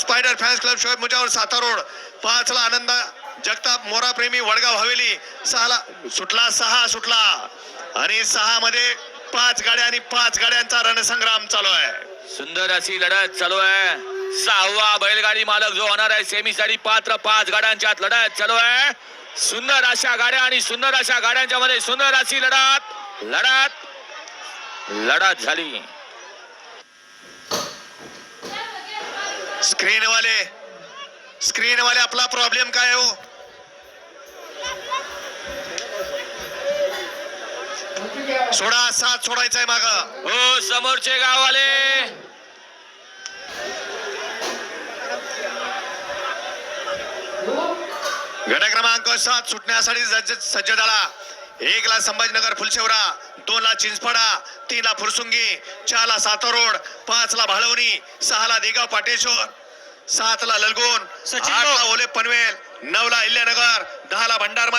Spider fans club Shoaib Mujawar साता road पाचला आनंद जगताप मोरा प्रेमी वडगाव हवेली सहाला सुटला सहा सुटला. आणि सहा मध्ये पाच गाड्या आणि पाच गाड्यांचा रणसंग्राम चालू आहे. सुंदर अशी लढत चालू आहे. सहावा बैलगाडी मालक जो होणार आहे सेमीसाठी पात्र पाच गाड्यांच्या लढत चालू आहे. सुंदर अशा गाड्या आणि सुंदर अशा गाड्यांच्या मध्ये सुंदर अशी लढत लढत लढत झाली. स्क्रीन वाले. स्क्रीन वाले आपला प्रॉब्लेम काय हो? सोडा सात सोडायचंय माग. हो समोरचे गाववाले. गट क्रमांक सात सुटण्यासाठी सज्ज झाला एक ला संभाजीनगर फुलशेवरा. दोन ला चिंचपडा तीन ला फुरसुंगी. चार ला साता रोड पाच ला भाळवणी. सहा ला देगाव पाटेश्वर. सात ला ललगोन सचिन आठ ला भाऊ. ओले पनवेल नऊ ला इल्यानगर दहा ला भंडारमा